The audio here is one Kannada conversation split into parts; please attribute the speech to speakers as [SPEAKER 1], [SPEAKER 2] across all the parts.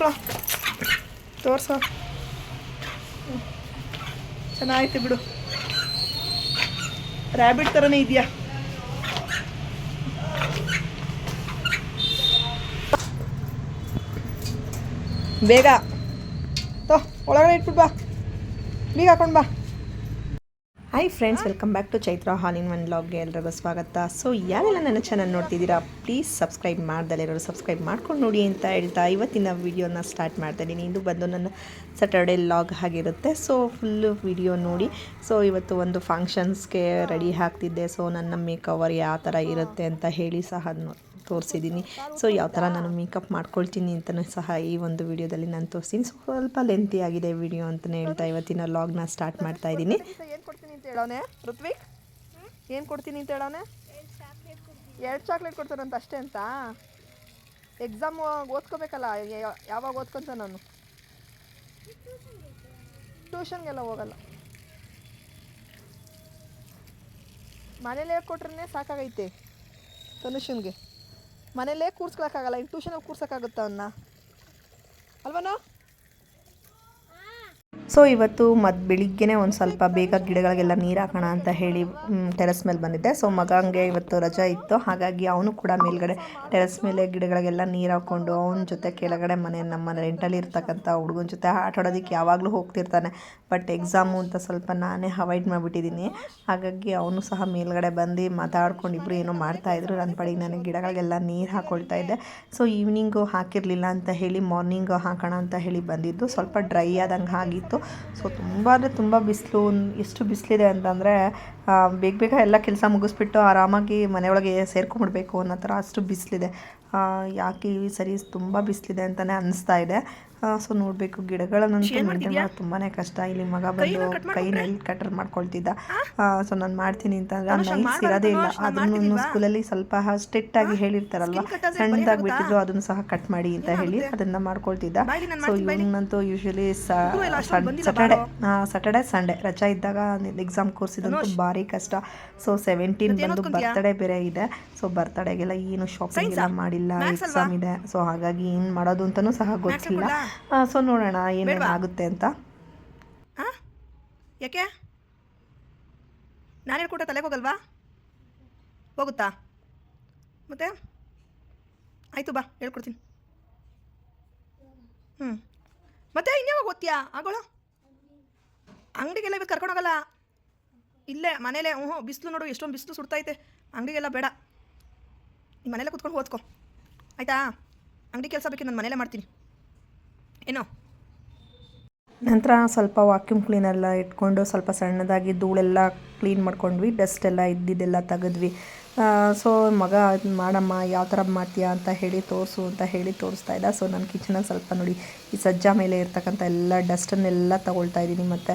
[SPEAKER 1] ತೋರಿಸ್ಕೊಳ ತೋರ್ಸೋ. ಚೆನ್ನಾಗೈತೆ ಬಿಡು. ರ್ಯಾಬಿಟ್ ಥರನೇ ಇದೆಯಾ? ಬೇಗ. ತೋ, ಒಳಗಡೆ ಇಟ್ಬಿಟ್ಟು ಬಾ. ಬೀಗ ಹಾಕೊಂಡು ಬಾ. Hi friends welcome back to Chaitra all in one ಲಾಗ್ಗೆ ಎಲ್ರಿಗೂ ಸ್ವಾಗತ. ಸೊ ಯಾರೆಲ್ಲ ನನ್ನ ಚಾನಲ್ ನೋಡ್ತಿದ್ದೀರಾ ಪ್ಲೀಸ್ ಸಬ್ಸ್ಕ್ರೈಬ್ ಮಾಡ್ದಲ್ಲ ಇರೋರು ಸಬ್ಸ್ಕ್ರೈಬ್ ಮಾಡ್ಕೊಂಡು ನೋಡಿ ಅಂತ ಹೇಳ್ತಾ ಇವತ್ತಿನ ವಿಡಿಯೋನ ಸ್ಟಾರ್ಟ್ ಮಾಡ್ತಾ ಇದ್ದೀನಿ ಇದು ಬಂದು ನನ್ನ ಸ್ಯಾಟರ್ಡೆ ಲಾಗ್ ಆಗಿರುತ್ತೆ. ಸೊ ಫುಲ್ಲು ವಿಡಿಯೋ ನೋಡಿ. ಸೊ ಇವತ್ತು ಒಂದು ಫಂಕ್ಷನ್ಸ್ಗೆ ರೆಡಿ ಆಗ್ತಿದ್ದೆ ಸೊ ನನ್ನ ಮೇಕವರ್ ಯಾವ ಥರ ಇರುತ್ತೆ ಅಂತ ಹೇಳಿ ಸಹ ನೋ- ತೋರಿಸಿದ್ದೀನಿ. ಸೊ ಯಾವ ಥರ ನಾನು ಮೇಕಪ್ ಮಾಡ್ಕೊಳ್ತೀನಿ ಅಂತಲೂ ಸಹ ಈ ಒಂದು ವಿಡಿಯೋದಲ್ಲಿ ನಾನು ತೋರಿಸ್ತೀನಿ ಸ್ವಲ್ಪ ಲೆಂತಿ ಆಗಿದೆ ವಿಡಿಯೋ ಅಂತಲೇ ಹೇಳ್ತಾ ಇವತ್ತಿನ ಲಾಗ್ನ ಸ್ಟಾರ್ಟ್ ಮಾಡ್ತಾ ಇದ್ದೀನಿ. ಏನು ಕೊಡ್ತೀನಿ ಅಂತ ಹೇಳೋನೆ? ಋತ್ವಿಕ್ ಏನು ಕೊಡ್ತೀನಿ ಅಂತ ಹೇಳೋನೆ? ಎರಡು ಚಾಕ್ಲೇಟ್ ಕೊಡ್ತಾರಂತ ಅಷ್ಟೇ ಅಂತ? ಎಕ್ಸಾಮ್ ಓದ್ಕೋಬೇಕಲ್ಲ ಯಾವಾಗ ಓದ್ಕೊಂತ ನಾನು? ಟ್ಯೂಷನ್ಗೆಲ್ಲ ಹೋಗಲ್ಲ. ಮನೇಲಿ ಕೊಟ್ರೆ ಸಾಕಾಗೈತೆ? ತನುಷನ್ಗೆ. ಮನೇಲೇ ಕೂರ್ಸ್ಕೊಳಕ್ಕಾಗಲ್ಲ ಇನ್ನು ಟ್ಯೂಷನಲ್ಲಿ ಕೂರ್ಸೋಕ್ಕಾಗುತ್ತ ಅವನ್ನ ಅಲ್ವನೋ? ಸೊ ಇವತ್ತು ಮದ್ ಬೆಳಿಗ್ಗೆನೇ ಒಂದು ಸ್ವಲ್ಪ ಬೇಗ ಗಿಡಗಳಿಗೆಲ್ಲ ನೀರು ಹಾಕೋಣ ಅಂತ ಹೇಳಿ ಟೆರೆಸ್ ಮೇಲೆ ಬಂದಿದ್ದೆ. ಸೊ ಮಗಂಗೆ ಇವತ್ತು ರಜಾ ಇತ್ತು. ಹಾಗಾಗಿ ಅವನು ಕೂಡ ಮೇಲ್ಗಡೆ ಟೆರೆಸ್ ಮೇಲೆ ಗಿಡಗಳಿಗೆಲ್ಲ ನೀರು ಹಾಕ್ಕೊಂಡು ಅವನ ಜೊತೆ ಕೆಳಗಡೆ ಮನೆ, ನಮ್ಮ ರೆಂಟಲ್ಲಿ ಇರ್ತಕ್ಕಂಥ ಹುಡುಗನ ಜೊತೆ ಆಟ ಆಡೋದಕ್ಕೆ ಯಾವಾಗಲೂ ಹೋಗ್ತಿರ್ತಾನೆ. ಬಟ್ ಎಕ್ಸಾಮು ಅಂತ ಸ್ವಲ್ಪ ನಾನೇ ಅವಾಯ್ಡ್ ಮಾಡಿಬಿಟ್ಟಿದ್ದೀನಿ. ಹಾಗಾಗಿ ಅವನು ಸಹ ಮೇಲ್ಗಡೆ ಬಂದು ಮಾತಾಡ್ಕೊಂಡು ಇಬ್ಬರು ಏನೋ ಮಾಡ್ತಾಯಿದ್ರು ನನ್ನ ಪಡಿಗೆ ನನಗೆ ಗಿಡಗಳಿಗೆಲ್ಲ ನೀರು ಹಾಕ್ಕೊಳ್ತಾ ಇದ್ದೆ. ಸೊ ಈವ್ನಿಂಗು ಹಾಕಿರಲಿಲ್ಲ ಅಂತ ಹೇಳಿ ಮಾರ್ನಿಂಗ್ ಹಾಕೋಣ ಅಂತ ಹೇಳಿ ಬಂದಿದ್ದು. ಸ್ವಲ್ಪ ಡ್ರೈ ಆದಂಗೆ ಆಗಿತ್ತು. ಸೊ ತುಂಬ ಅಂದರೆ ತುಂಬ ಬಿಸಿಲು, ಎಷ್ಟು ಬಿಸಿಲಿದೆ ಅಂತಂದರೆ ಬೇಗ ಬೇಗ ಎಲ್ಲ ಕೆಲಸ ಮುಗಿಸ್ಬಿಟ್ಟು ಆರಾಮಾಗಿ ಮನೆಯೊಳಗೆ ಸೇರ್ಕೊಂಡ್ಬಿಡ್ಬೇಕು ಅನ್ನೋ ಥರ ಅಷ್ಟು ಬಿಸಿಲಿದೆ. ಯಾಕೆ ಈ ಸರಿ ತುಂಬ ಬಿಸಿಲಿದೆ ಅಂತಲೇ ಅನಿಸ್ತಾ ಇದೆ. ಸೊ ನೋಡಬೇಕು. ಗಿಡಗಳನ್ನಂತೂ ಮೇಂಟೈನ್ ಮಾಡೋದು ತುಂಬಾ ಕಷ್ಟ. ಇಲ್ಲಿ ಮಗ ಬಂದು ಕೈನಲ್ಲಿ ಕಟರ್ ಮಾಡ್ಕೊಳ್ತಿದ್ದ? ಸೊ ನಾನು ಮಾಡ್ತೀನಿ ಅಂತ ಅಂದ್ರೆ ನೈಸ್ ಇರೋದೇ ಇಲ್ಲ. ಅದನ್ನು ಸ್ಕೂಲಲ್ಲಿ ಸ್ವಲ್ಪ ಸ್ಟ್ರಿಕ್ಟ್ ಆಗಿ ಹೇಳಿರ್ತಾರಲ್ವ? ಸಣ್ಣದಾಗಿ ಬಿಟ್ಟಿದ್ರು ಅದನ್ನು ಸಹ ಕಟ್ ಮಾಡಿ ಅಂತ ಹೇಳಿ ಅದನ್ನ ಮಾಡ್ಕೊಳ್ತಿದ್ದ. ಸೊ ಇವನಂತೂ ಯೂಶಲಿ ಸಟರ್ಡೆ ಸಟರ್ಡೆ ಸಂಡೇ ರಜಾ ಇದ್ದಾಗ ಎಕ್ಸಾಮ್ ಕೋರ್ಸ್ ಇದಂತೂ ಭಾರಿ ಕಷ್ಟ. ಸೊ ಸೆವೆಂಟೀನ್ ಬಂದು ಬರ್ತಡೇ ಬೇರೆ ಇದೆ. ಸೊ ಬರ್ತಡೇಗೆಲ್ಲ ಏನು ಶಾಪಿಂಗ್ ಎಲ್ಲ ಮಾಡಿಲ್ಲ. ಎಕ್ಸಾಮ್ ಇದೆ. ಸೊ ಹಾಗಾಗಿ ಏನು ಮಾಡೋದು ಅಂತಲೂ ಸಹ ಗೊತ್ತಿಲ್ಲ. ಸೊ ನೋಡೋಣ ಏನೇನು ಆಗುತ್ತೆ ಅಂತ.
[SPEAKER 2] ಹಾಂ ಯಾಕೆ? ನಾನು ಹೇಳ್ಕೊಟ್ಟ ತಲೆಗೆ ಹೋಗಲ್ವಾ? ಹೋಗುತ್ತಾ? ಮತ್ತೆ? ಆಯಿತು ಬಾ ಹೇಳ್ಕೊಡ್ತೀನಿ. ಹ್ಞೂ ಮತ್ತೆ ಇನ್ಯಾವಾಗ ಓದ್ತೀಯಾ? ಆಗೋಳು? ಅಂಗಡಿಗೆಲ್ಲ ಇವತ್ತು ಕರ್ಕೊಂಡೋಗಲ್ಲ. ಇಲ್ಲೇ ಮನೇಲೆ ಹ್ಞೂ ಬಿಸಿಲು ನೋಡು ಎಷ್ಟೊಂದು ಬಿಸಿಲು ಸುಡ್ತೈತೆ. ಅಂಗಡಿಗೆಲ್ಲ ಬೇಡ. ನಿಮ್ಮ ಮನೇಲೆ ಕುತ್ಕೊಂಡು ಓದ್ಕೊ. ಆಯಿತಾ? ಅಂಗಡಿ ಕೆಲಸ ಬೇಕು ನಾನು ಮನೇಲೆ ಮಾಡ್ತೀನಿ. ಏನೋ.
[SPEAKER 1] ನಂತರ ಸ್ವಲ್ಪ ವಾಕ್ಯೂಮ್ ಕ್ಲೀನೆಲ್ಲ ಇಟ್ಕೊಂಡು ಸ್ವಲ್ಪ ಸಣ್ಣದಾಗಿ ಧೂಳೆಲ್ಲ ಕ್ಲೀನ್ ಮಾಡ್ಕೊಂಡ್ವಿ ಡಸ್ಟ್ ಎಲ್ಲ ಇದ್ದಿದ್ದೆಲ್ಲ ತೆಗೆದ್ವಿ. ಸೊ ಮಗ ಮಾಡಮ್ಮ, ಯಾವ ಥರ ಮಾಡ್ತೀಯಾ ಅಂತ ಹೇಳಿ ತೋರಿಸು ಅಂತ ಹೇಳಿ ತೋರಿಸ್ತಾ ಇದ್ದ. ಸೊ ನನ್ನ ಕಿಚನಲ್ಲಿ ಸ್ವಲ್ಪ ನೋಡಿ, ಈ ಸಜ್ಜಾ ಮೇಲೆ ಇರ್ತಕ್ಕಂಥ ಎಲ್ಲ ಡಸ್ಟನ್ನೆಲ್ಲ ತಗೊಳ್ತಾ ಇದ್ದೀನಿ ಮತ್ತು.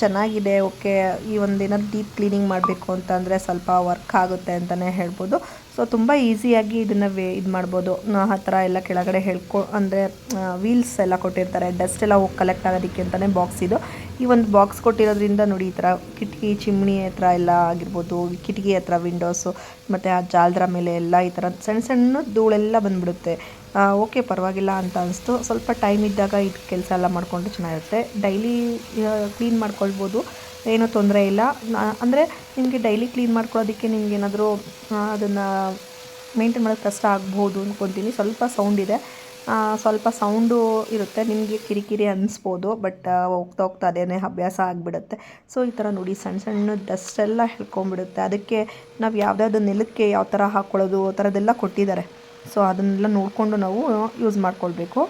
[SPEAKER 1] ಚೆನ್ನಾಗಿದೆ, ಓಕೆ. ಈ ಒಂದು ದಿನ ಡೀಪ್ ಕ್ಲೀನಿಂಗ್ ಮಾಡಬೇಕು ಅಂತಂದರೆ ಸ್ವಲ್ಪ ವರ್ಕ್ ಆಗುತ್ತೆ ಅಂತಲೇ ಹೇಳ್ಬೋದು. ಸೊ ತುಂಬ ಈಸಿಯಾಗಿ ಇದನ್ನು ವೇ ಇದು ಮಾಡ್ಬೋದು. ಆ ಥರ ಎಲ್ಲ ಕೆಳಗಡೆ ಹೇಳ್ಕೊ ಅಂದರೆ ವೀಲ್ಸ್ ಎಲ್ಲ ಕೊಟ್ಟಿರ್ತಾರೆ. ಡಸ್ಟ್ ಎಲ್ಲ ಹೋಗಿ ಕಲೆಕ್ಟ್ ಆಗೋದಕ್ಕೆ ಅಂತಲೇ ಬಾಕ್ಸ್ ಇದು. ಈ ಒಂದು ಬಾಕ್ಸ್ ಕೊಟ್ಟಿರೋದ್ರಿಂದ ನೋಡಿ ಈ ಥರ ಕಿಟಕಿ, ಚಿಮ್ನಿ ಹತ್ರ ಎಲ್ಲ ಆಗಿರ್ಬೋದು, ಕಿಟಕಿ ಹತ್ರ ವಿಂಡೋಸು ಮತ್ತು ಆ ಜಾಲದ್ರ ಮೇಲೆ ಎಲ್ಲ ಈ ಥರ ಸಣ್ಣ ಸಣ್ಣ ಧೂಳೆಲ್ಲ ಬಂದುಬಿಡುತ್ತೆ. ಓಕೆ, ಪರವಾಗಿಲ್ಲ ಅಂತ ಅನಿಸ್ತು. ಸ್ವಲ್ಪ ಟೈಮ್ ಇದ್ದಾಗ ಇದು ಕೆಲಸ ಎಲ್ಲ ಮಾಡಿಕೊಂಡು ಚೆನ್ನಾಗಿರುತ್ತೆ. ಡೈಲಿ ಕ್ಲೀನ್ ಮಾಡ್ಕೊಳ್ಬೋದು. ಏನೂ ತೊಂದರೆ ಇಲ್ಲ. ಅಂದರೆ ನಿಮಗೆ ಡೈಲಿ ಕ್ಲೀನ್ ಮಾಡ್ಕೊಳ್ಳೋದಕ್ಕೆ ನಿಮ್ಗೆ ಏನಾದರೂ ಅದನ್ನು ಮೇಂಟೈನ್ ಮಾಡೋಕ್ಕೆ ಕಷ್ಟ ಆಗ್ಬೋದು ಅಂದ್ಕೊತೀನಿ ಸ್ವಲ್ಪ ಸೌಂಡ್ ಇದೆ. ಸ್ವಲ್ಪ ಸೌಂಡು ಇರುತ್ತೆ. ನಿಮಗೆ ಕಿರಿಕಿರಿ ಅನಿಸ್ಬೋದು ಬಟ್ ಹೋಗ್ತಾ ಹೋಗ್ತಾ ಅದೇನೇ ಅಭ್ಯಾಸ ಆಗಿಬಿಡುತ್ತೆ. ಸೊ ಈ ಥರ ನೋಡಿ ಸಣ್ಣ ಸಣ್ಣ ಡಸ್ಟೆಲ್ಲ ಎಲ್ಲ ಹಿಡ್ಕೊಂಡ್ಬಿಡುತ್ತೆ. ಅದಕ್ಕೆ ನಾವು ಯಾವುದ್ಯಾವ್ದು ನೆಲಕ್ಕೆ ಯಾವ ಥರ ಹಾಕ್ಕೊಳ್ಳೋದು ಆ ಥರದ್ದೆಲ್ಲ ಕೊಟ್ಟಿದ್ದಾರೆ. ಸೊ ಅದನ್ನೆಲ್ಲ ನೋಡಿಕೊಂಡು ನಾವು ಯೂಸ್ ಮಾಡ್ಕೊಳ್ಬೇಕು.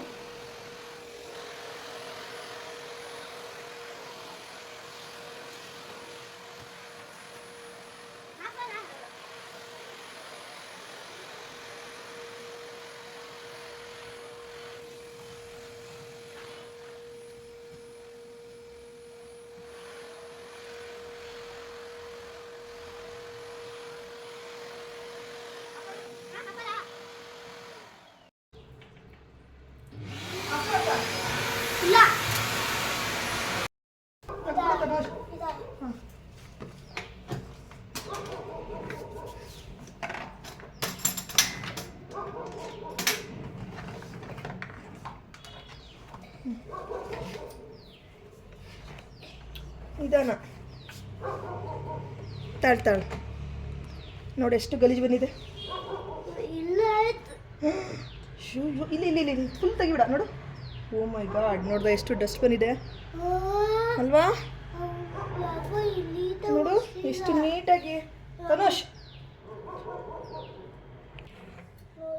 [SPEAKER 1] ನಿಧಾನ. ತಾಳ್ ತಾಳು. ನೋಡಿ ಎಷ್ಟು ಗಲೀಜು ಬಂದಿದೆ.
[SPEAKER 3] ಇಲ್ಲ ಆಯ್ತು.
[SPEAKER 1] ಶೂ ಇಲ್ಲಿ ಇಲ್ಲಿ ಇಲ್ಲಿ ಫುಲ್ ತೆಗಿಬಿಡ ನೋಡು. ಓ ಮೈ ಗಾಡ್ ನೋಡ್ದ ಎಷ್ಟು ಡಸ್ಟ್ ಬಂದಿದೆ. ಅಲ್ವಾ? ನೋಡು ಎಷ್ಟು ನೀಟಾಗಿ. ತನುಷ್.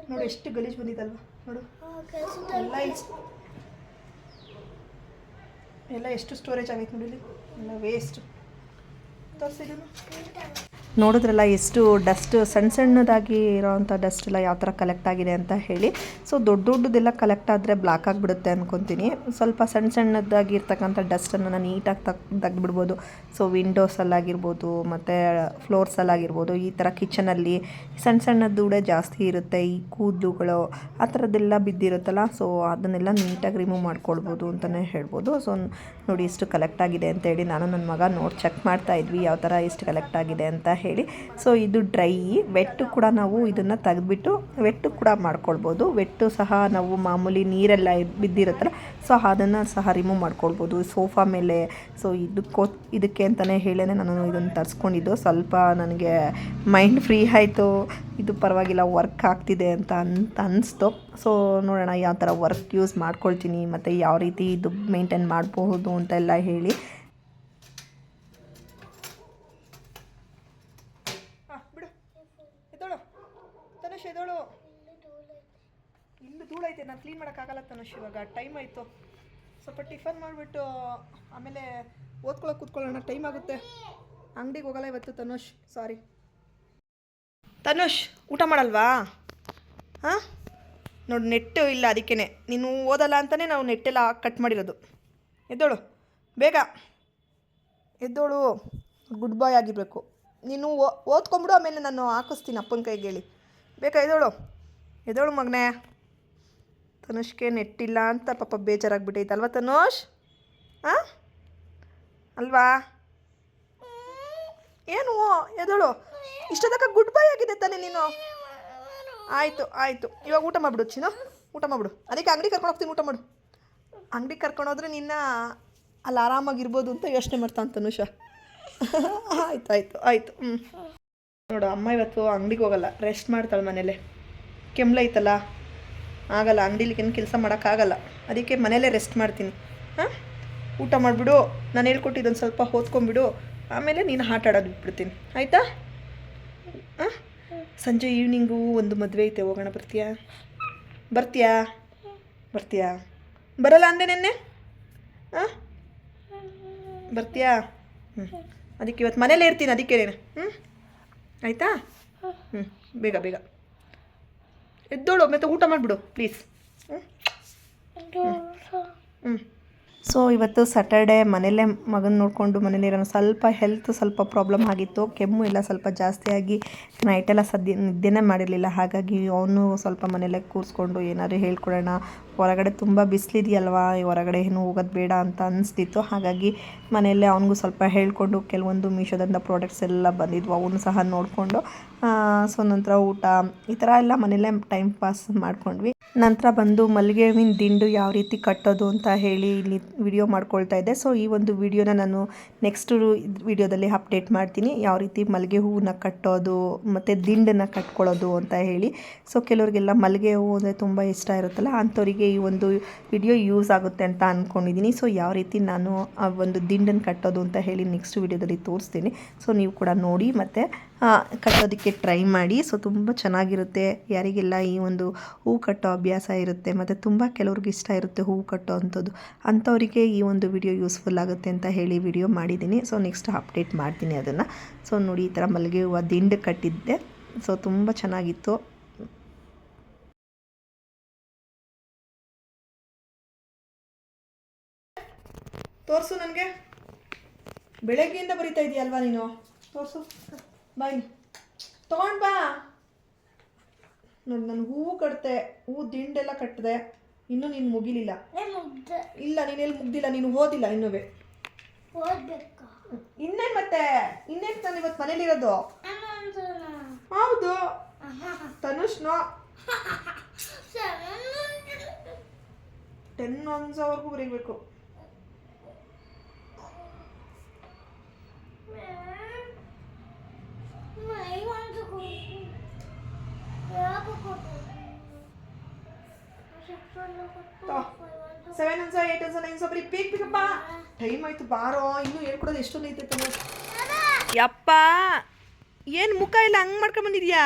[SPEAKER 1] ನೋಡು ಎಷ್ಟು ಗಲೀಜು ಬಂದಿದಲ್ವಾ ನೋಡು. ಎಲ್ಲ ಎಲ್ಲ ಎಷ್ಟು ಸ್ಟೋರೇಜ್ ಆಗೈತೆ ನೋಡಿ ಇಲ್ಲಿ? இல்லை வேஸ்ட்டு ನೋಡಿದ್ರಲ್ಲ, ಎಷ್ಟು ಡಸ್ಟ್, ಸಣ್ಣ ಸಣ್ಣದಾಗಿ ಇರೋವಂಥ ಡಸ್ಟ್ ಎಲ್ಲ ಯಾವ ಥರ ಕಲೆಕ್ಟ್ ಆಗಿದೆ ಅಂತ ಹೇಳಿ. ಸೊ ದೊಡ್ಡ ದೊಡ್ಡದೆಲ್ಲ ಕಲೆಕ್ಟ್ ಆದರೆ ಬ್ಲಾಕ್ ಆಗಿಬಿಡುತ್ತೆ ಅಂದ್ಕೊತೀನಿ ಸ್ವಲ್ಪ ಸಣ್ಣ ಸಣ್ಣದಾಗಿ ಇರ್ತಕ್ಕಂಥ ಡಸ್ಟನ್ನು ನಾನು ನೀಟಾಗಿ ತಗ್, ತೆಗ್ದುಬಿಡ್ಬೋದು. ಸೊ ವಿಂಡೋಸಲ್ಲಾಗಿರ್ಬೋದು ಮತ್ತು ಫ್ಲೋರ್ಸಲ್ಲಾಗಿರ್ಬೋದು ಈ ಥರ ಕಿಚನಲ್ಲಿ ಸಣ್ಣ ಸಣ್ಣ ಧೂಳೆ ಜಾಸ್ತಿ ಇರುತ್ತೆ. ಈ ಕೂದಲುಗಳು, ಆ ಥರದ್ದೆಲ್ಲ ಬಿದ್ದಿರುತ್ತಲ್ಲ ಸೊ ಅದನ್ನೆಲ್ಲ ನೀಟಾಗಿ ರಿಮೂವ್ ಮಾಡ್ಕೊಳ್ಬೋದು ಅಂತಲೇ ಹೇಳ್ಬೋದು. ಸೊ ನೋಡಿ ಎಷ್ಟು ಕಲೆಕ್ಟ್ ಆಗಿದೆ ಅಂತ ಹೇಳಿ ನಾನು ನನ್ನ ಮಗ ನೋಡಿ ಚೆಕ್ ಮಾಡ್ತಾ ಇದ್ವಿ. ಯಾವ ಥರ ಇಷ್ಟು ಕಲೆಕ್ಟ್ ಆಗಿದೆ ಅಂತ ಹೇಳಿ. ಸೊ ಇದು ಡ್ರೈ ವೆಟ್ಟು ಕೂಡ ನಾವು ಇದನ್ನು ತೆಗೆದ್ಬಿಟ್ಟು ವೆಟ್ಟು ಕೂಡ ಮಾಡ್ಕೊಳ್ಬೋದು. ವೆಟ್ಟು ಸಹ ನಾವು ಮಾಮೂಲಿ ನೀರೆಲ್ಲ ಬಿದ್ದಿರತ್ತಲ್ಲ ಸೊ ಅದನ್ನು ಸಹ ರಿಮೂವ್ ಮಾಡ್ಕೊಳ್ಬೋದು. ಸೋಫಾ ಮೇಲೆ. ಸೊ ಇದಕ್ಕೋ, ಇದಕ್ಕೆ ಅಂತಲೇ ಹೇಳೇ ನಾನು ಇದನ್ನು ತರಿಸ್ಕೊಂಡಿದ್ದು. ಸ್ವಲ್ಪ ನನಗೆ ಮೈಂಡ್ ಫ್ರೀ ಆಯಿತು. ಇದು ಪರವಾಗಿಲ್ಲ ವರ್ಕ್ ಆಗ್ತಿದೆ ಅಂತ ಅಂತ ಅನಿಸ್ತು. ಸೊ ನೋಡೋಣ ಯಾವ ಥರ ವರ್ಕ್ ಯೂಸ್ ಮಾಡ್ಕೊಳ್ತೀನಿ, ಮತ್ತು ಯಾವ ರೀತಿ ಇದು ಮೇಂಟೈನ್ ಮಾಡಬಹುದು ಅಂತೆಲ್ಲ ಹೇಳಿ ಬಿಡು ಎದ್ದೋಳು ಎದ್ದೋಳು ಇಲ್ಲಿ ಐತೆ ನಾನು ಕ್ಲೀನ್ ಮಾಡೋಕ್ಕಾಗಲ್ಲ ತನುಷ್ ಇವಾಗ. ಟೈಮ್ ಆಯಿತು. ಸ್ವಲ್ಪ ಟಿಫನ್ ಮಾಡಿಬಿಟ್ಟು, ಆಮೇಲೆ ಓದ್ಕೊಳ್ಳೋಕೆ ಕೂತ್ಕೊಳ್ಳೋಣ. ಟೈಮ್ ಆಗುತ್ತೆ. ಅಂಗಡಿಗೆ ಹೋಗಲ್ಲ ಇವತ್ತು ತನುಷ್. ಸಾರಿ ತನುಷ್, ಊಟ ಮಾಡಲ್ವಾ? ಹಾಂ? ನೋಡಿ, ನೆಟ್ಟು ಇಲ್ಲ ಅದಕ್ಕೇ ನೀನು ಓದಲ್ಲ ಅಂತಲೇ ನಾವು ನೆಟ್ಟೆಲ್ಲ ಕಟ್ ಮಾಡಿರೋದು. ಎದ್ದೋಳು. ಬೇಗ. ಎದ್ದೋಳು. ಗುಡ್ ಬಾಯ್ ಆಗಿರಬೇಕು. ನೀನು ಓದ್ಕೊಂಬಿಡು, ಆಮೇಲೆ ನಾನು ಹಾಕಿಸ್ತೀನಿ ಅಪ್ಪನ ಕೈಗೆ ಹೇಳಿ. ಬೇಕಾ ಎದೋಳು? ಎದೋಳು ಮಗನೇ? ತನುಷ್ಗೆ ನೆಟ್ಟಿಲ್ಲ ಅಂತ ಪಾಪ ಬೇಜಾರಾಗ್ಬಿಟ್ಟೈತೆ ಅಲ್ವಾ ತನುಷ್? ಹಾಂ ಅಲ್ವಾ? ಏನು ಎದೋಳು? ಇಷ್ಟೊತ್ತಕ ಗುಡ್ ಬೈ ಆಗಿದೆ ತಾನೆ ನೀನು. ಆಯಿತು ಆಯಿತು. ಇವಾಗ ಊಟ ಮಾಡಿಬಿಡು ಚಿನ್ನು. ಊಟ ಮಾಡಿಬಿಡು. ಅದಕ್ಕೆ ಅಂಗಡಿ ಕರ್ಕೊಂಡು ಹೋಗ್ತೀನಿ, ಊಟ ಮಾಡು. ಅಂಗಡಿ ಕರ್ಕೊಂಡು ಹೋದ್ರೆ ನಿನ್ನ ಅಲ್ಲಿ ಆರಾಮಾಗಿರ್ಬೋದು ಅಂತ ಯೋಚನೆ ಮಾಡ್ತಾನೆ ತನುಷ. ಆಯ್ತು, ಆಯಿತು ಆಯಿತು. ಹ್ಞೂ ನೋಡು, ಅಮ್ಮ ಇವತ್ತು ಅಂಗಡಿಗೆ ಹೋಗಲ್ಲ ರೆಸ್ಟ್ ಮಾಡ್ತಾಳೆ ಮನೇಲೆ. ಕೆಮ್ಲೈತಲ್ಲ ಆಗಲ್ಲ ಅಂಗಡಿಲಿ ಏನು ಕೆಲಸ ಮಾಡೋಕ್ಕಾಗಲ್ಲ ಅದಕ್ಕೆ ಮನೇಲೇ ರೆಸ್ಟ್ ಮಾಡ್ತೀನಿ. ಹಾಂ? ಊಟ ಮಾಡಿಬಿಡು, ನಾನು ಹೇಳ್ಕೊಟ್ಟಿದ್ದೊಂದು ಸ್ವಲ್ಪ ಓದ್ಕೊಂಬಿಡು ಆಮೇಲೆ ನೀನು ಆಟ ಆಡೋದು ಬಿಟ್ಬಿಡ್ತೀನಿ. ಆಯಿತಾ? ಹಾಂ? ಸಂಜೆ ಈವ್ನಿಂಗು ಒಂದು ಮದುವೆ ಐತೆ, ಹೋಗೋಣ ಬರ್ತೀಯಾ? ಬರ್ತೀಯಾ? ಬರ್ತೀಯಾ? ಬರಲ್ಲ ಅಂದೆ ನೆನ್ನೆ? ಹಾಂ? ಬರ್ತೀಯಾ? ಹ್ಞೂ ಅದಕ್ಕೆ ಇವತ್ತು ಮನೇಲೇ ಇರ್ತೀನಿ ಅದಕ್ಕೆ ಹ್ಞೂ ಆಯಿತಾ? ಹ್ಞೂ ಬೇಗ ಬೇಗ. ಎದ್ದೋಳು ಮತ್ತೆ ಊಟ ಮಾಡಿಬಿಡು ಪ್ಲೀಸ್ ಹ್ಞೂ ಹ್ಞೂ ಸೊ ಇವತ್ತು ಸ್ಯಾಟರ್ಡೆ ಮನೇಲೇ ಮಗನ ನೋಡಿಕೊಂಡು ಮನೇಲಿರೋ ಸ್ವಲ್ಪ ಹೆಲ್ತ್ ಸ್ವಲ್ಪ ಪ್ರಾಬ್ಲಮ್ ಆಗಿತ್ತು. ಕೆಮ್ಮು ಎಲ್ಲ ಸ್ವಲ್ಪ ಜಾಸ್ತಿಯಾಗಿ ನೈಟೆಲ್ಲ ಸದ್ಯ ನಿದ್ದೆನೇ ಮಾಡಿರಲಿಲ್ಲ. ಹಾಗಾಗಿ ಅವನು ಸ್ವಲ್ಪ ಮನೇಲೇ ಕೂರಿಸ್ಕೊಂಡು ಏನಾದರೂ ಹೇಳ್ಕೊಡೋಣ. ಹೊರಗಡೆ ತುಂಬ ಬಿಸಿಲಿದೆಯಲ್ವಾ? ಹೊರಗಡೆ ಏನು ಹೋಗೋದು ಬೇಡ ಅಂತ ಅನಿಸ್ತಿತ್ತು. ಹಾಗಾಗಿ ಮನೆಯಲ್ಲೇ ಅವನಿಗೂ ಸ್ವಲ್ಪ ಹೇಳಿಕೊಂಡು ಕೆಲವೊಂದು ಮೀಶೋದಿಂದ ಪ್ರಾಡಕ್ಟ್ಸ್ ಎಲ್ಲ ಬಂದಿದ್ವು. ಅವನು ಸಹ ನೋಡಿಕೊಂಡು ಸೊ ನಂತರ ಊಟ ಈ ಥರ ಎಲ್ಲ ಮನೆಯಲ್ಲೇ ಟೈಮ್ ಪಾಸ್ ಮಾಡ್ಕೊಂಡ್ವಿ. ನಂತರ ಬಂದು ಮಲ್ಲಿಗೆ ಹೂವಿನ ದಿಂಡು ಯಾವ ರೀತಿ ಕಟ್ಟೋದು ಅಂತ ಹೇಳಿ ಇಲ್ಲಿ ವಿಡಿಯೋ ಮಾಡ್ಕೊಳ್ತಾ ಇದ್ದೆ. ಸೊ ಈ ಒಂದು ವಿಡಿಯೋನ ನಾನು ನೆಕ್ಸ್ಟ್ ವಿಡಿಯೋದಲ್ಲಿ ಅಪ್ಡೇಟ್ ಮಾಡ್ತೀನಿ. ಯಾವ ರೀತಿ ಮಲ್ಲಿಗೆ ಹೂವನ್ನ ಕಟ್ಟೋದು, ಮತ್ತು ದಿಂಡನ್ನು ಕಟ್ಕೊಳ್ಳೋದು ಅಂತ ಹೇಳಿ. ಸೊ ಕೆಲವರಿಗೆಲ್ಲ ಮಲ್ಲಿಗೆ ಹೂವು ಅಂದರೆ ತುಂಬ ಇಷ್ಟ ಇರುತ್ತಲ್ಲ, ಅಂಥವರಿಗೆ ಈ ಒಂದು ವಿಡಿಯೋ ಯೂಸ್ ಆಗುತ್ತೆ ಅಂತ ಅಂದ್ಕೊಂಡಿದ್ದೀನಿ ಸೊ ಯಾವ ರೀತಿ ನಾನು ಆ ಒಂದು ದಿಂಡನ್ನು ಕಟ್ಟೋದು ಅಂತ ಹೇಳಿ ನೆಕ್ಸ್ಟ್ ವಿಡಿಯೋದಲ್ಲಿ ತೋರಿಸ್ತೀನಿ. ಸೊ ನೀವು ಕೂಡ ನೋಡಿ, ಮತ್ತು ಕಟ್ಟೋದಕ್ಕೆ ಟ್ರೈ ಮಾಡಿ. ಸೊ ತುಂಬ ಚೆನ್ನಾಗಿರುತ್ತೆ. ಯಾರಿಗೆಲ್ಲ ಈ ಒಂದು ಹೂ ಕಟ್ಟೋ ಅಭ್ಯಾಸ ಇರುತ್ತೆ, ಮತ್ತು ತುಂಬ ಕೆಲವ್ರಿಗೆ ಇಷ್ಟ ಇರುತ್ತೆ ಹೂ ಕಟ್ಟೋ ಅಂಥದ್ದು, ಅಂಥವರಿಗೆ ಈ ಒಂದು ವಿಡಿಯೋ ಯೂಸ್ಫುಲ್ ಆಗುತ್ತೆ ಅಂತ ಹೇಳಿ ವಿಡಿಯೋ ಮಾಡಿದ್ದೀನಿ. ಸೊ ನೆಕ್ಸ್ಟ್ ಅಪ್ಡೇಟ್ ಮಾಡ್ತೀನಿ ಅದನ್ನು. ಸೊ ನೋಡಿ, ಈ ಥರ ಮಲ್ಲಿಗೆ ಹೂವು ದಿಂಡು ಕಟ್ಟಿದ್ದೆ. ಸೊ ತುಂಬ ಚೆನ್ನಾಗಿತ್ತು. ತೋರಿಸು ನನಗೆ. ಬೆಳಗ್ಗೆಯಿಂದ ಬರಿತಾ ಇದೆಯಲ್ವಾ ನೀನು? ತೋರಿಸು. ಬಾಯ್ ತೊಗೊಂಡು ಬಾ. ನೋಡಿ ನಾನು ಹೂವು ಕಟ್ತೆ. ಹೂವು ದಿಂಡೆಲ್ಲ ಕಟ್ಟಿದೆ ಇನ್ನೂ ನೀನು ಮುಗಿಲಿಲ್ಲ. ಇಲ್ಲ ನೀನ್ ಎಲ್ಲಿ ಮುಗ್ದಿಲ್ಲ? ನೀನು ಓದಿಲ್ಲ ಇನ್ನೂ ಇನ್ನೇನ್ ಮತ್ತೆ? ಇನ್ನೇನು ನಾನು ಇವತ್ತು ಮನೇಲಿರೋದು?
[SPEAKER 3] ಇರೋದು
[SPEAKER 1] ಹೌದು. ತನುಷ್ನು. ಟೆನ್ ಅನ್ಸೋವರೆಗೂ ಬರೀಬೇಕು. ಸೆವೆನ್ ಅನ್ಸ ಏಟ್ ಅನ್ಸ ನೈನ್ ಸೊಬ್ರಿ ಬೇಗ ಬೇಕಪ್ಪ ಟೈಮ್ ಆಯ್ತು ಬಾರೋ. ಇನ್ನೂ ಹೇಳ್ಕೊಡೋದು ಎಷ್ಟೊಂದು ಐತೆ ಯಪ್ಪ! ಏನು ಮುಖ ಇಲ್ಲ ಹಂಗೆ ಮಾಡ್ಕೊಂಡ್ ಬಂದಿದ್ಯಾ?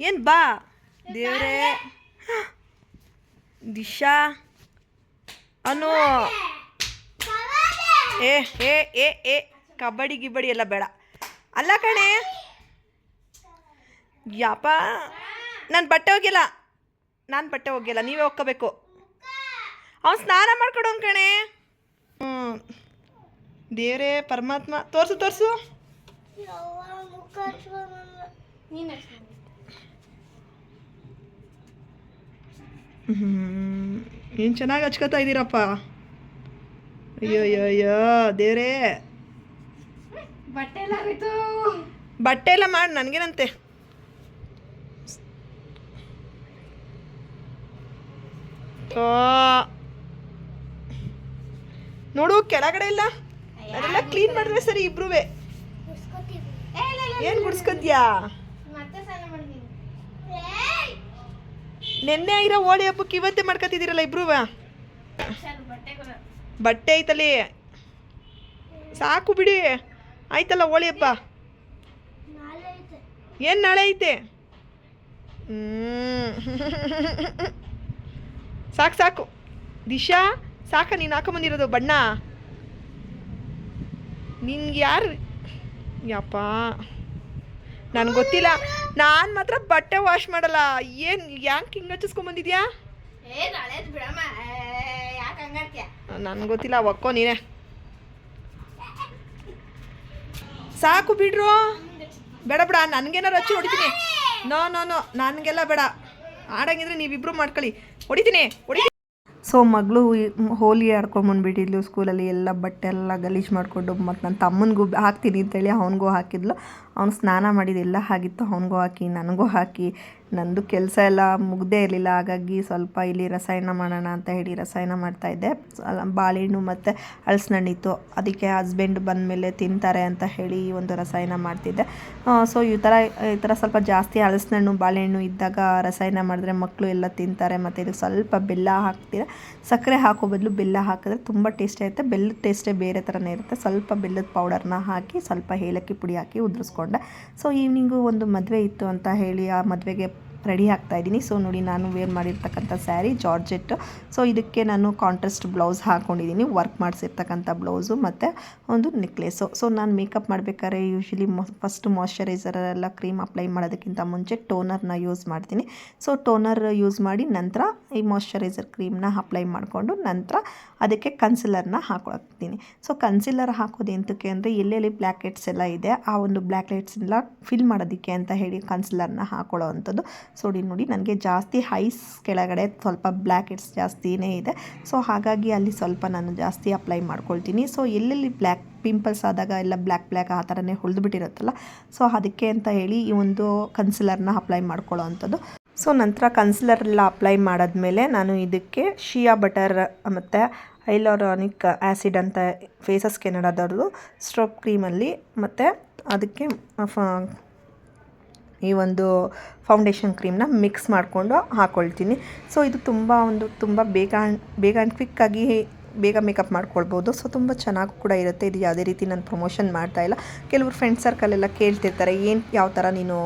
[SPEAKER 1] ಏನು ಬಾ? ದೇವರೇ. ದಿಶಾ. ಅನು. ಏ ಏ ಏ ಏ. ಕಬಡ್ಡಿ ಗಿಬಡಿ ಎಲ್ಲ ಬೇಡ. ಅಲ್ಲ ಕಣೆ. ಯಾಪ? ನಾನು ಬಟ್ಟೆ ಹೋಗಿಲ್ಲ ನಾನು ಬಟ್ಟೆ ಹೋಗಿಲ್ಲ ನೀವೇ ಹೋಗ್ಕೋಬೇಕು ಅವ್ನು ಸ್ನಾನ ಮಾಡ್ಕೊಡೋನ್ ಕಣೆ. ಹ್ಞೂ ದೇವರೇ, ಪರಮಾತ್ಮ. ತೋರಿಸು ತೋರಿಸು.
[SPEAKER 3] ಹ್ಞೂ
[SPEAKER 1] ಏನು ಚೆನ್ನಾಗಿ ಹಚ್ಕೋತಾ ಇದ್ದೀರಪ್ಪ ಅಯ್ಯೋ ಅಯ್ಯೋ ಅಯ್ಯೋ ದೇವ್ರೇ.
[SPEAKER 3] ಬಟ್ಟೆ ಎಲ್ಲ ಆಗೋಯ್ತು.
[SPEAKER 1] ಬಟ್ಟೆ ಎಲ್ಲ ಮಾಡಿ ನನಗೇನಂತೆ. ನೋಡು ಕೆಳಗಡೆ ಇಲ್ಲ. ಅದೆಲ್ಲ ಕ್ಲೀನ್ ಮಾಡಿದ್ರೆ ಸರಿ ಇಬ್ರು ಏನು ಗುಡ್ಸ್ಕೊತಿಯಾ? ನೆನ್ನೆ ಇರೋ ಹೋಳಿ ಹಬ್ಬಕ್ಕೆ ಇವತ್ತೇ ಮಾಡ್ಕೊತಿದ್ದೀರಲ್ಲ ಇಬ್ರು ಬಟ್ಟೆ ಐತಲ್ಲಿ. ಸಾಕು ಬಿಡಿ. ಆಯ್ತಲ್ಲ ಹೋಳಿ ಹಬ್ಬ?
[SPEAKER 3] ನಾಳೆ ಐತೆ.
[SPEAKER 1] ಏನು ನಾಳೆ ಐತೆ. ಸಾಕು ಸಾಕು. ದಿಶಾ ಸಾಕ ನೀನು ಹಾಕೊಂಬಂದಿರೋದು ಬಣ್ಣ. ನಿನ್ಗೆ ಯಾರು ಯಪ್ಪ. ನನಗೆ ಗೊತ್ತಿಲ್ಲ. ನಾನು ಮಾತ್ರ ಬಟ್ಟೆ ವಾಶ್ ಮಾಡಲ್ಲ. ಏನು ಯಾಕೆ ಹಿಂಗೆ ಹಚ್ಚಿಸ್ಕೊಂಬಂದಿದ್ಯಾ ನನಗೆ ಗೊತ್ತಿಲ್ಲ ಒಕ್ಕೋ ನೀನೇ. ಸಾಕು ಬಿಡ್ರು. ಬೇಡ ಬೇಡ, ನನಗೇನಾರು ಹಚ್ಚಿ ಹೊಡಿತೀನಿ. ನೋ ನೋ ನೋ, ನನಗೆಲ್ಲ ಬೇಡ. ಆಡಂಗಿದ್ರೆ ನೀವಿಬ್ರು ಮಾಡ್ಕೊಳ್ಳಿ. ಹೊಡಿತೀನಿ ಹೊಡಿ ಸೊ ಮಗಳು ಹೋಲಿ ಆಡ್ಕೊಂಡು ಬಂದ್ಬಿಟ್ಟಿದ್ಲು ಸ್ಕೂಲಲ್ಲಿ ಎಲ್ಲ ಬಟ್ಟೆ ಎಲ್ಲ ಗಲೀಜು ಮಾಡಿಕೊಂಡು ಮತ್ತು ನನ್ನ ತಮ್ಮನಿಗೂ ಹಾಕ್ತೀನಿ ಅಂತೇಳಿ ಅವನಿಗೂ ಹಾಕಿದ್ಲು. ಅವನು ಸ್ನಾನ ಮಾಡಿದ್ದೆಲ್ಲ ಆಗಿತ್ತು ಅವನಿಗೂ ಹಾಕಿ, ನನಗೂ ಹಾಕಿ. ನಂದು ಕೆಲಸ ಎಲ್ಲ ಮುಗ್ದೇ ಇರಲಿಲ್ಲ, ಹಾಗಾಗಿ ಸ್ವಲ್ಪ ಇಲ್ಲಿ ರಸಾಯನ ಮಾಡೋಣ ಅಂತ ಹೇಳಿ ರಸಾಯನ ಮಾಡ್ತಾಯಿದ್ದೆ ಬಾಳೆಹಣ್ಣು ಮತ್ತು ಹಣ್ಣು ಅದಕ್ಕೆ ಹಸ್ಬೆಂಡ್ ಬಂದಮೇಲೆ ತಿಂತಾರೆ ಅಂತ ಹೇಳಿ ಒಂದು ರಸಾಯನ ಮಾಡ್ತಿದ್ದೆ. ಸೊ ಈ ಥರ ಈ ಥರ ಸ್ವಲ್ಪ ಜಾಸ್ತಿ ಹಲಸಿನಣ್ಣು ಬಾಳೆಹಣ್ಣು ಇದ್ದಾಗ ರಸಾಯನ ಮಾಡಿದ್ರೆ ಮಕ್ಕಳು ಎಲ್ಲ ತಿಂತಾರೆ, ಮತ್ತು ಇದಕ್ಕೆ ಸ್ವಲ್ಪ ಬೆಲ್ಲ ಹಾಕ್ತೀರ, ಸಕ್ಕರೆ ಹಾಕೋ ಬದಲು ಬೆಲ್ಲ ಹಾಕಿದ್ರೆ ತುಂಬ ಟೇಸ್ಟ್ ಆಗುತ್ತೆ. ಬೆಲ್ಲದ ಟೇಸ್ಟೇ ಬೇರೆ ಥರನೇ ಇರುತ್ತೆ. ಸ್ವಲ್ಪ ಬೆಲ್ಲದ ಪೌಡರ್ನ ಹಾಕಿ, ಸ್ವಲ್ಪ ಏಲಕ್ಕಿ ಪುಡಿ ಹಾಕಿ ಉದುರಿಸ್ಕೊಂಡೆ. ಸೊ ಈವ್ನಿಂಗು ಒಂದು ಮದುವೆ ಇತ್ತು ಅಂತ ಹೇಳಿ ಆ ಮದುವೆಗೆ ರೆಡಿ ಆಗ್ತಾ ಇದ್ದೀನಿ. ಸೊ ನೋಡಿ, ನಾನು ವೇರ್ ಮಾಡಿರ್ತಕ್ಕಂಥ ಸ್ಯಾರಿ ಜಾರ್ಜೆಟ್ ಸೊ ಇದಕ್ಕೆ ನಾನು ಕಾಂಟ್ರಾಸ್ಟ್ ಬ್ಲೌಸ್ ಹಾಕ್ಕೊಂಡಿದ್ದೀನಿ ವರ್ಕ್ ಮಾಡಿಸಿರ್ತಕ್ಕಂಥ ಬ್ಲೌಸು ಮತ್ತು ಒಂದು ನೆಕ್ಲೆಸು ಸೊ ನಾನು ಮೇಕಪ್ ಮಾಡಬೇಕಾದ್ರೆ ಯೂಶ್ವಲಿ ಫಸ್ಟ್ ಮಾಯಿಶ್ಚರೈಸರ್ ಎಲ್ಲ ಕ್ರೀಮ್ ಅಪ್ಲೈ ಮಾಡೋದಕ್ಕಿಂತ ಮುಂಚೆ ಟೋನರ್ನ ಯೂಸ್ ಮಾಡ್ತೀನಿ. ಸೊ ಟೋನರ್ ಯೂಸ್ ಮಾಡಿ ನಂತರ ಈ ಮಾಯಿಶ್ಚರೈಸರ್ ಕ್ರೀಮ್ನ ಅಪ್ಲೈ ಮಾಡಿಕೊಂಡು ನಂತರ ಅದಕ್ಕೆ ಕನ್ಸಿಲರ್ನ ಹಾಕೊಳ್ತೀನಿ. ಸೊ ಕನ್ಸಿಲರ್ ಹಾಕೋದು ಎಂತಕ್ಕೆ ಅಂದರೆ ಎಲ್ಲೆಲ್ಲಿ ಬ್ಲ್ಯಾಕ್ ಹೆಡ್ಸ್ ಎಲ್ಲ ಇದೆ, ಆ ಒಂದು ಬ್ಲ್ಯಾಕ್ ಹೆಡ್ಸ್ ಎಲ್ಲ ಫಿಲ್ ಮಾಡೋದಕ್ಕೆ ಅಂತ ಹೇಳಿ ಕನ್ಸಿಲರ್ನ ಹಾಕೊಳ್ಳೋ ಅಂಥದ್ದು. ಸೊ ನೋಡಿ ನನಗೆ ಜಾಸ್ತಿ ಹೈಸ್ ಕೆಳಗಡೆ ಸ್ವಲ್ಪ ಬ್ಲ್ಯಾಕ್ ಹೆಡ್ಸ್ ಜಾಸ್ತಿನೇ ಇದೆ. ಸೊ ಹಾಗಾಗಿ ಅಲ್ಲಿ ಸ್ವಲ್ಪ ನಾನು ಜಾಸ್ತಿ ಅಪ್ಲೈ ಮಾಡ್ಕೊಳ್ತೀನಿ. ಸೊ ಎಲ್ಲೆಲ್ಲಿ ಬ್ಲ್ಯಾಕ್ ಪಿಂಪಲ್ಸ್ ಆದಾಗ ಎಲ್ಲ ಬ್ಲ್ಯಾಕ್ ಬ್ಲ್ಯಾಕ್ ಆ ಥರನೇ ಹೊಳೆದುಬಿಟ್ಟಿರುತ್ತಲ್ಲ ಸೊ ಅದಕ್ಕೆ ಅಂತ ಹೇಳಿ ಈ ಒಂದು ಕನ್ಸಿಲರ್ನ ಅಪ್ಲೈ ಮಾಡ್ಕೊಳ್ಳೋ ಅಂಥದ್ದು. ಸೊ ನಂತರ ಕನ್ಸಿಲರ್ ಎಲ್ಲ ಅಪ್ಲೈ ಮಾಡಾದ್ಮೇಲೆ ನಾನು ಇದಕ್ಕೆ ಶಿಯಾ ಬಟರ್ ಮತ್ತು ಹೈಲೋರಾನಿಕ್ ಆ್ಯಸಿಡ್ ಅಂತ ಫೇಸಸ್ ಕೆನಡಾದವ್ರದ್ದು ಸ್ಟ್ರೋಪ್ ಕ್ರೀಮಲ್ಲಿ ಮತ್ತು ಅದಕ್ಕೆ ಈ ಒಂದು ಫೌಂಡೇಶನ್ ಕ್ರೀಮ್ನ ಮಿಕ್ಸ್ ಮಾಡಿಕೊಂಡು ಹಾಕ್ಕೊಳ್ತೀನಿ ಸೊ ಇದು ತುಂಬ ಒಂದು, ತುಂಬ ಬೇಗ ಬೇಗ ಆ್ಯಂಡ್ ಕ್ವಿಕ್ಕಾಗಿ ಬೇಗ ಮೇಕಪ್ ಮಾಡ್ಕೊಳ್ಬೋದು. ಸೊ ತುಂಬ ಚೆನ್ನಾಗಿ ಕೂಡ ಇರುತ್ತೆ. ಇದು ಯಾವುದೇ ರೀತಿ ನಾನು ಪ್ರಮೋಷನ್ ಮಾಡ್ತಾ ಇಲ್ಲ. ಕೆಲವರು ಫ್ರೆಂಡ್ ಸರ್ಕಲೆಲ್ಲ ಕೇಳ್ತಿರ್ತಾರೆ, ಏನು, ಯಾವ ಥರ ನೀನು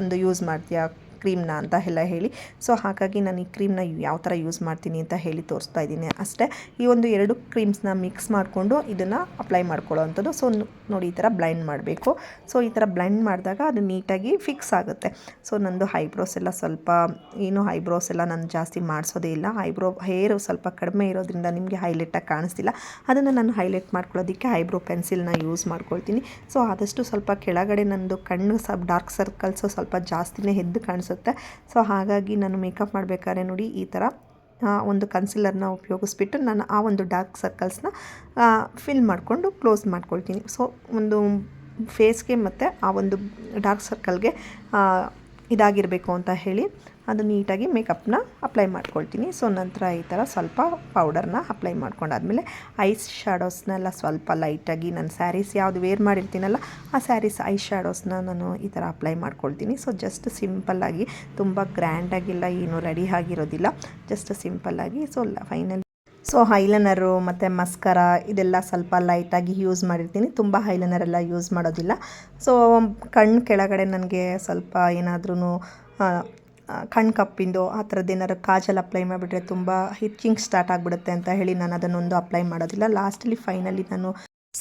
[SPEAKER 1] ಒಂದು ಯೂಸ್ ಮಾಡ್ತೀಯಾ? ಕ್ರೀಮ್ನ ಅಂತ ಎಲ್ಲ ಹೇಳಿ. ಸೊ ಹಾಗಾಗಿ ನಾನು ಈ ಕ್ರೀಮ್ನ ಯಾವ ಥರ ಯೂಸ್ ಮಾಡ್ತೀನಿ ಅಂತ ಹೇಳಿ ತೋರಿಸ್ತಾ ಇದ್ದೀನಿ ಅಷ್ಟೇ. ಈ ಒಂದು ಎರಡು ಕ್ರೀಮ್ಸ್ನ ಮಿಕ್ಸ್ ಮಾಡಿಕೊಂಡು ಇದನ್ನು ಅಪ್ಲೈ ಮಾಡ್ಕೊಳ್ಳೋ ಅಂಥದ್ದು ಸೊ ನೋಡಿ ಈ ಥರ ಬ್ಲೈಂಡ್ ಮಾಡಬೇಕು. ಸೊ ಈ ಥರ ಬ್ಲೈಂಡ್ ಮಾಡಿದಾಗ ಅದು ನೀಟಾಗಿ ಫಿಕ್ಸ್ ಆಗುತ್ತೆ. ಸೊ ನಂದು ಹೈಬ್ರೋಸ್ ಎಲ್ಲ ಸ್ವಲ್ಪ, ಏನು ಐಬ್ರೋಸ್ ಎಲ್ಲ ನಾನು ಜಾಸ್ತಿ ಮಾಡಿಸೋದೇ ಇಲ್ಲ. ಐಬ್ರೋ ಹೇರು ಸ್ವಲ್ಪ ಕಡಿಮೆ ಇರೋದ್ರಿಂದ ನಿಮಗೆ ಹೈಲೈಟಾಗಿ ಕಾಣಿಸ್ತಿಲ್ಲ. ಅದನ್ನು ನಾನು ಹೈಲೈಟ್ ಮಾಡ್ಕೊಳ್ಳೋದಕ್ಕೆ ಐಬ್ರೋ ಪೆನ್ಸಿಲ್ನ ಯೂಸ್ ಮಾಡ್ಕೊಳ್ತೀನಿ. ಸೊ ಆದಷ್ಟು ಸ್ವಲ್ಪ ಕೆಳಗಡೆ ನಂದು ಕಣ್ಣು ಸ್ವಲ್ಪ ಡಾರ್ಕ್ ಸರ್ಕಲ್ಸು ಸ್ವಲ್ಪ ಜಾಸ್ತಿನೇ ಎದ್ದು ಕಾಣಿಸುತ್ತೆ ಸೊ ಹಾಗಾಗಿ ನಾನು ಮೇಕಪ್ ಮಾಡಬೇಕಾದ್ರೆ ನೋಡಿ ಈ ಥರ ಒಂದು ಕನ್ಸಿಲರ್ನ ಉಪಯೋಗಿಸ್ಬಿಟ್ಟು ನಾನು ಆ ಒಂದು ಡಾರ್ಕ್ ಸರ್ಕಲ್ಸ್ನ ಫಿಲ್ ಮಾಡಿಕೊಂಡು ಕ್ಲೋಸ್ ಮಾಡ್ಕೊಳ್ತೀನಿ. ಸೊ ಒಂದು ಫೇಸ್ಗೆ ಮತ್ತು ಆ ಒಂದು ಡಾರ್ಕ್ ಸರ್ಕಲ್ಗೆ ಇದಾಗಿರಬೇಕು ಅಂತ ಹೇಳಿ. ಅದು ನೀಟಾಗಿ ಮೇಕಪ್ನ ಅಪ್ಲೈ ಮಾಡ್ಕೊಳ್ತೀನಿ. ಸೊ, ನಂತರ ಈ ಥರ ಸ್ವಲ್ಪ ಪೌಡರ್ನ ಅಪ್ಲೈ ಮಾಡ್ಕೊಂಡಾದ್ಮೇಲೆ ಐಸ್ ಶ್ಯಾಡೋಸ್ನೆಲ್ಲ ಸ್ವಲ್ಪ ಲೈಟಾಗಿ ನಾನು ಸ್ಯಾರೀಸ್ ಯಾವುದು ವೇರ್ ಮಾಡಿರ್ತೀನಲ್ಲ, ಆ ಸ್ಯಾರೀಸ್ ಐಸ್ ಶ್ಯಾಡೋಸ್ನ ನಾನು ಈ ಥರ ಅಪ್ಲೈ ಮಾಡ್ಕೊಳ್ತೀನಿ. ಸೊ, ಜಸ್ಟ್ ಸಿಂಪಲ್ಲಾಗಿ ತುಂಬ ಗ್ರ್ಯಾಂಡಾಗಿಲ್ಲ, ಏನು ರೆಡಿ ಆಗಿರೋದಿಲ್ಲ, ಜಸ್ಟ್ ಸಿಂಪಲ್ಲಾಗಿ. So final. ಸೊ, ಹೈಲನರು ಮತ್ತು ಮಸ್ಕರ ಇದೆಲ್ಲ ಸ್ವಲ್ಪ ಲೈಟಾಗಿ ಯೂಸ್ ಮಾಡಿರ್ತೀನಿ. ತುಂಬ ಹೈಲನರೆಲ್ಲ ಯೂಸ್ ಮಾಡೋದಿಲ್ಲ. ಸೊ ಕಣ್ಣು ಕೆಳಗಡೆ ನನಗೆ ಸ್ವಲ್ಪ ಏನಾದ್ರೂ ಕಣ್ಣು ಕಪ್ಪಿಂದು ಆ ಥರದ್ದು ಏನಾದ್ರು ಕಾಜಲ್ ಅಪ್ಲೈ ಮಾಡಿಬಿಟ್ರೆ ತುಂಬ ಹಿಚ್ಚಿಂಗ್ ಸ್ಟಾರ್ಟ್ ಆಗಿಬಿಡುತ್ತೆ ಅಂತ ಹೇಳಿ ನಾನು ಅದನ್ನೊಂದು ಅಪ್ಲೈ ಮಾಡೋದಿಲ್ಲ. ಲಾಸ್ಟಲ್ಲಿ ಫೈನಲಿ ನಾನು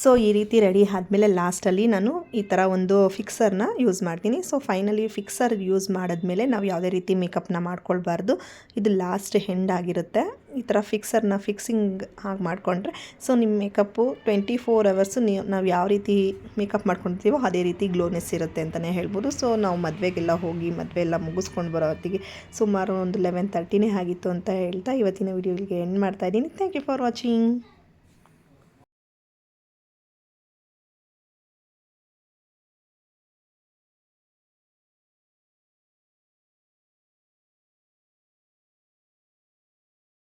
[SPEAKER 1] ಸೊ, ಈ ರೀತಿ ರೆಡಿ ಆದಮೇಲೆ ಲಾಸ್ಟಲ್ಲಿ ನಾನು ಈ ಥರ ಒಂದು ಫಿಕ್ಸರ್ನ ಯೂಸ್ ಮಾಡ್ತೀನಿ. ಸೊ ಫೈನಲಿ ಫಿಕ್ಸರ್ ಯೂಸ್ ಮಾಡಿದ್ಮೇಲೆ ನಾವು ಯಾವುದೇ ರೀತಿ ಮೇಕಪ್ನ ಮಾಡ್ಕೊಳ್ಬಾರ್ದು. ಇದು ಲಾಸ್ಟ್ ಹೆಂಡ್ ಆಗಿರುತ್ತೆ. ಈ ಥರ ಫಿಕ್ಸರ್ನ ಫಿಕ್ಸಿಂಗ್ ಆಗಿ ಮಾಡಿಕೊಂಡ್ರೆ, ಸೊ ನಿಮ್ಮ ಮೇಕಪ್ಪು ಟ್ವೆಂಟಿ ಫೋರ್ ಅವರ್ಸು ನೀವು ನಾವು ಯಾವ ರೀತಿ ಮೇಕಪ್ ಮಾಡ್ಕೊಳ್ತೀವೋ ಅದೇ ರೀತಿ ಗ್ಲೋನೆಸ್ ಇರುತ್ತೆ ಅಂತಲೇ ಹೇಳ್ಬೋದು. ಸೊ, ನಾವು ಮದುವೆಗೆಲ್ಲ ಹೋಗಿ ಮದುವೆ ಎಲ್ಲ ಮುಗಿಸ್ಕೊಂಡು ಬರೋ ಹೊತ್ತಿಗೆ ಸುಮಾರು ಒಂದು ಲೆವೆನ್ ತರ್ಟಿನೇ ಆಗಿತ್ತು ಅಂತ ಹೇಳ್ತಾ ಇವತ್ತಿನ ವೀಡಿಯೋಗೆ ಎಂಡ್ ಮಾಡ್ತಾ ಇದ್ದೀನಿ. Thank you for watching